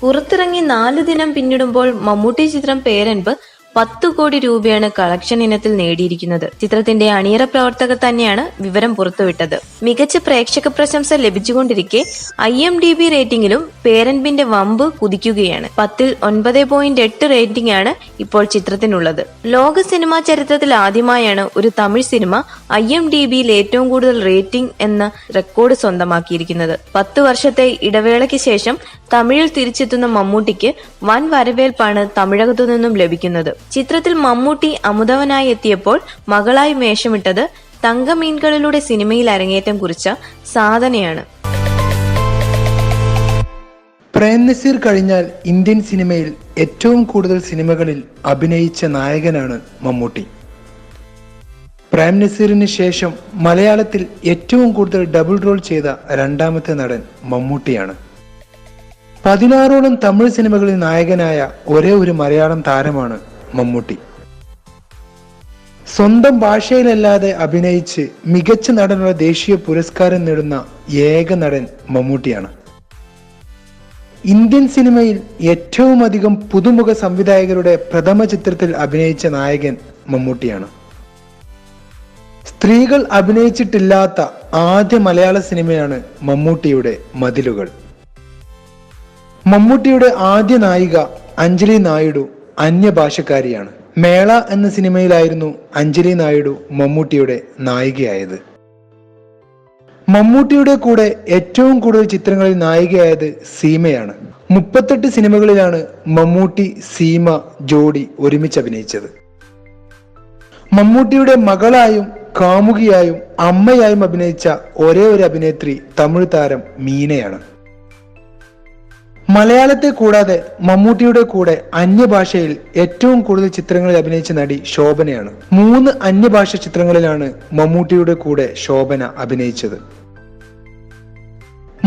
പുറത്തിറങ്ങി നാല് ദിനം പിന്നിടുമ്പോൾ മമ്മൂട്ടി ചിത്രം പേരൻപ് പത്തു കോടി രൂപയാണ് കളക്ഷൻ ഇനത്തിൽ നേടിയിരിക്കുന്നത്. ചിത്രത്തിന്റെ അണിയറ പ്രവർത്തകർ തന്നെയാണ് വിവരം പുറത്തുവിട്ടത്. മികച്ച പ്രേക്ഷക പ്രശംസ ലഭിച്ചുകൊണ്ടിരിക്കെ ഐ എം ഡി ബി റേറ്റിംഗിലും പേരൻപിന്റെ വമ്പ് കുതിക്കുകയാണ്. പത്തിൽ ഒൻപത് പോയിന്റ് എട്ട് റേറ്റിംഗ് ആണ് ഇപ്പോൾ ചിത്രത്തിനുള്ളത്. ലോക സിനിമാ ചരിത്രത്തിൽ ആദ്യമായാണ് ഒരു Tamil cinema I M D ബിയിൽ ഏറ്റവും കൂടുതൽ റേറ്റിംഗ് എന്ന റെക്കോർഡ് സ്വന്തമാക്കിയിരിക്കുന്നത്. പത്ത് വർഷത്തെ ഇടവേളയ്ക്ക് ശേഷം തമിഴിൽ തിരിച്ചെത്തുന്ന മമ്മൂട്ടിക്ക് വൻ വരവേൽപ്പാണ് തമിഴകത്തു നിന്നും ലഭിക്കുന്നത്. ചിത്രത്തിൽ മമ്മൂട്ടി അമുതവനായി എത്തിയപ്പോൾ മകളായി വേഷമിട്ടത് തങ്കമീൻകളിലൂടെ സിനിമയിൽ അരങ്ങേറ്റം കുറിച്ച സാധനയാണ്. പ്രേം നസീർ കഴിഞ്ഞാൽ ഇന്ത്യൻ സിനിമയിൽ ഏറ്റവും കൂടുതൽ സിനിമകളിൽ അഭിനയിച്ച നായകനാണ് മമ്മൂട്ടി. പ്രേം നസീറിന് ശേഷം മലയാളത്തിൽ ഏറ്റവും കൂടുതൽ ഡബിൾ റോൾ ചെയ്ത രണ്ടാമത്തെ നടൻ മമ്മൂട്ടിയാണ്. പതിനാറോളം തമിഴ് സിനിമകളിൽ നായകനായ ഒരേ ഒരു മലയാളം താരമാണ് മമ്മൂട്ടി. സ്വന്തം ഭാഷയിലല്ലാതെ അഭിനയിച്ച് മികച്ച നടനുള്ള ദേശീയ പുരസ്കാരം നേടുന്ന ഏക നടൻ മമ്മൂട്ടിയാണ്. ഇന്ത്യൻ സിനിമയിൽ ഏറ്റവും അധികം പുതുമുഖ സംവിധായകരുടെ പ്രഥമ ചിത്രത്തിൽ അഭിനയിച്ച നായകൻ മമ്മൂട്ടിയാണ്. സ്ത്രീകൾ അഭിനയിച്ചിട്ടില്ലാത്ത ആദ്യ മലയാള സിനിമയാണ് മമ്മൂട്ടിയുടെ മതിലുകൾ. മമ്മൂട്ടിയുടെ ആദ്യ നായിക അഞ്ജലി നായിഡു അന്യഭാഷക്കാരിയാണ്. മേള എന്ന സിനിമയിലായിരുന്നു അഞ്ജലി നായിഡു മമ്മൂട്ടിയുടെ നായികയായത്. മമ്മൂട്ടിയുടെ കൂടെ ഏറ്റവും കൂടുതൽ ചിത്രങ്ങളിൽ നായികയായത് സീമയാണ്. മുപ്പത്തെട്ട് സിനിമകളിലാണ് മമ്മൂട്ടി സീമ ജോഡി ഒരുമിച്ച് അഭിനയിച്ചത്. മമ്മൂട്ടിയുടെ മകളായും കാമുകിയായും അമ്മയായും അഭിനയിച്ച ഒരേ ഒരു അഭിനേത്രി തമിഴ് താരം മീനയാണ്. മലയാളത്തെ കൂടാതെ മമ്മൂട്ടിയുടെ കൂടെ അന്യഭാഷയിൽ ഏറ്റവും കൂടുതൽ ചിത്രങ്ങളിൽ അഭിനയിച്ച നടി ശോഭനയാണ്. മൂന്ന് അന്യഭാഷ ചിത്രങ്ങളിലാണ് മമ്മൂട്ടിയുടെ കൂടെ ശോഭന അഭിനയിച്ചത്.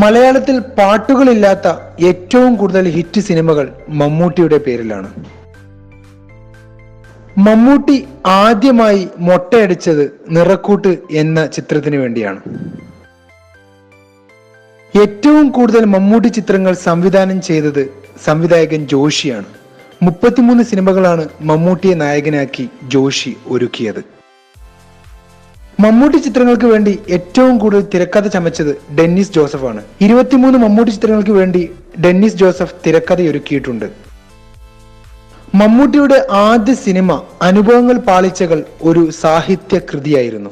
മലയാളത്തിൽ പാട്ടുകളില്ലാത്ത ഏറ്റവും കൂടുതൽ ഹിറ്റ് സിനിമകൾ മമ്മൂട്ടിയുടെ പേരിലാണ്. മമ്മൂട്ടി ആദ്യമായി മൊട്ടയടിച്ചത് നിറക്കൂട്ട് എന്ന ചിത്രത്തിന് വേണ്ടിയാണ്. ഏറ്റവും കൂടുതൽ മമ്മൂട്ടി ചിത്രങ്ങൾ സംവിധാനം ചെയ്തത് സംവിധായകൻ ജോഷിയാണ്. മുപ്പത്തിമൂന്ന് സിനിമകളാണ് മമ്മൂട്ടിയെ നായകനാക്കി ജോഷി ഒരുക്കിയത്. മമ്മൂട്ടി ചിത്രങ്ങൾക്ക് വേണ്ടി ഏറ്റവും കൂടുതൽ തിരക്കഥ ചമച്ചത് ഡെന്നിസ് ആണ് ഇരുപത്തിമൂന്ന് മമ്മൂട്ടി ചിത്രങ്ങൾക്ക് വേണ്ടി ഡെന്നിസ് ജോസഫ് തിരക്കഥയൊരുക്കിയിട്ടുണ്ട്. മമ്മൂട്ടിയുടെ ആദ്യ സിനിമ അനുഭവങ്ങൾ പാളിച്ചകൾ ഒരു സാഹിത്യ കൃതിയായിരുന്നു